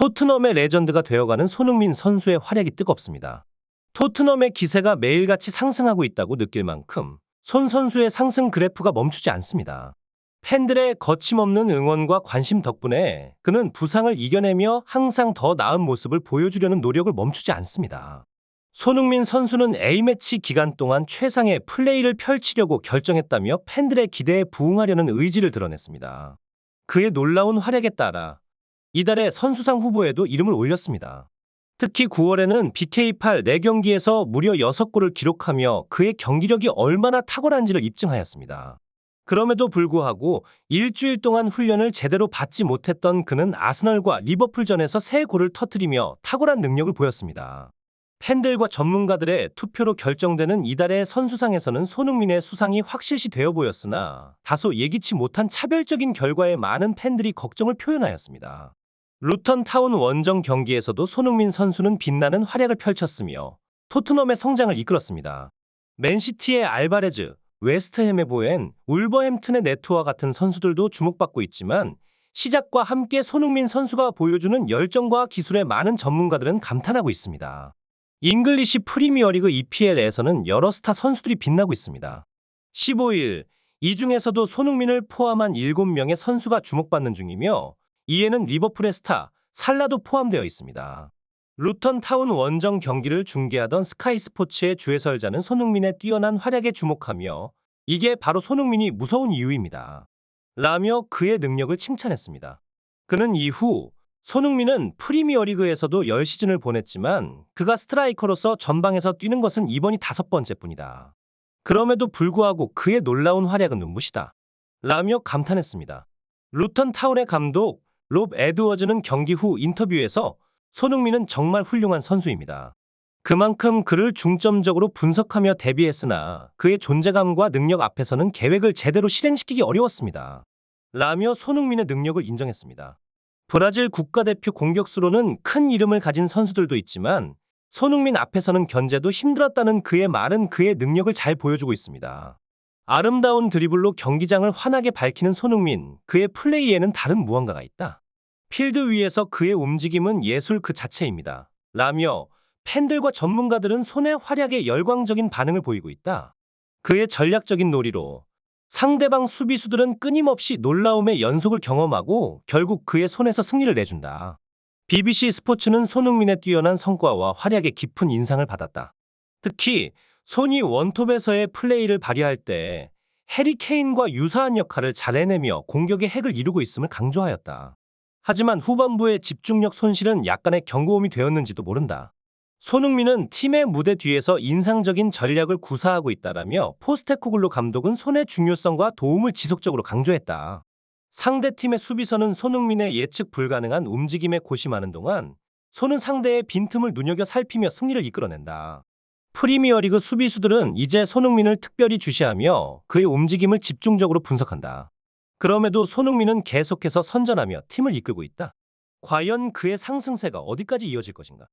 토트넘의 레전드가 되어가는 손흥민 선수의 활약이 뜨겁습니다. 토트넘의 기세가 매일같이 상승하고 있다고 느낄 만큼 손 선수의 상승 그래프가 멈추지 않습니다. 팬들의 거침없는 응원과 관심 덕분에 그는 부상을 이겨내며 항상 더 나은 모습을 보여주려는 노력을 멈추지 않습니다. 손흥민 선수는 A매치 기간 동안 최상의 플레이를 펼치려고 결정했다며 팬들의 기대에 부응하려는 의지를 드러냈습니다. 그의 놀라운 활약에 따라 이달의 선수상 후보에도 이름을 올렸습니다. 특히 9월에는 BK8 4경기에서 무려 6골을 기록하며 그의 경기력이 얼마나 탁월한지를 입증하였습니다. 그럼에도 불구하고 일주일 동안 훈련을 제대로 받지 못했던 그는 아스널과 리버풀전에서 3골을 터뜨리며 탁월한 능력을 보였습니다. 팬들과 전문가들의 투표로 결정되는 이달의 선수상에서는 손흥민의 수상이 확실시 되어 보였으나 다소 예기치 못한 차별적인 결과에 많은 팬들이 걱정을 표현하였습니다. 루턴 타운 원정 경기에서도 손흥민 선수는 빛나는 활약을 펼쳤으며 토트넘의 성장을 이끌었습니다. 맨시티의 알바레즈, 웨스트햄의 보엔, 울버햄튼의 네트와 같은 선수들도 주목받고 있지만 시작과 함께 손흥민 선수가 보여주는 열정과 기술에 많은 전문가들은 감탄하고 있습니다. 잉글리시 프리미어리그 EPL에서는 여러 스타 선수들이 빛나고 있습니다. 15일, 이 중에서도 손흥민을 포함한 7명의 선수가 주목받는 중이며 이에는 리버풀의 스타, 살라도 포함되어 있습니다. 루턴 타운 원정 경기를 중계하던 스카이 스포츠의 주해설자는 손흥민의 뛰어난 활약에 주목하며 이게 바로 손흥민이 무서운 이유입니다. 라며 그의 능력을 칭찬했습니다. 그는 이후 손흥민은 프리미어리그에서도 10시즌을 보냈지만 그가 스트라이커로서 전방에서 뛰는 것은 이번이 다섯 번째뿐이다. 그럼에도 불구하고 그의 놀라운 활약은 눈부시다. 라며 감탄했습니다. 루턴 타운의 감독 롭 에드워즈는 경기 후 인터뷰에서 손흥민은 정말 훌륭한 선수입니다. 그만큼 그를 중점적으로 분석하며 대비했으나 그의 존재감과 능력 앞에서는 계획을 제대로 실행시키기 어려웠습니다. 라며 손흥민의 능력을 인정했습니다. 브라질 국가대표 공격수로는 큰 이름을 가진 선수들도 있지만 손흥민 앞에서는 견제도 힘들었다는 그의 말은 그의 능력을 잘 보여주고 있습니다. 아름다운 드리블로 경기장을 환하게 밝히는 손흥민, 그의 플레이에는 다른 무언가가 있다. 필드 위에서 그의 움직임은 예술 그 자체입니다. 라며 팬들과 전문가들은 손의 활약에 열광적인 반응을 보이고 있다. 그의 전략적인 놀이로 상대방 수비수들은 끊임없이 놀라움의 연속을 경험하고 결국 그의 손에서 승리를 내준다. BBC 스포츠는 손흥민의 뛰어난 성과와 활약에 깊은 인상을 받았다. 특히 손이 원톱에서의 플레이를 발휘할 때 해리 케인과 유사한 역할을 잘 해내며 공격의 핵을 이루고 있음을 강조하였다. 하지만 후반부의 집중력 손실은 약간의 경고음이 되었는지도 모른다. 손흥민은 팀의 무대 뒤에서 인상적인 전략을 구사하고 있다라며 포스테코글로 감독은 손의 중요성과 도움을 지속적으로 강조했다. 상대 팀의 수비선은 손흥민의 예측 불가능한 움직임에 고심하는 동안 손은 상대의 빈틈을 눈여겨 살피며 승리를 이끌어낸다. 프리미어리그 수비수들은 이제 손흥민을 특별히 주시하며 그의 움직임을 집중적으로 분석한다. 그럼에도 손흥민은 계속해서 선전하며 팀을 이끌고 있다. 과연 그의 상승세가 어디까지 이어질 것인가?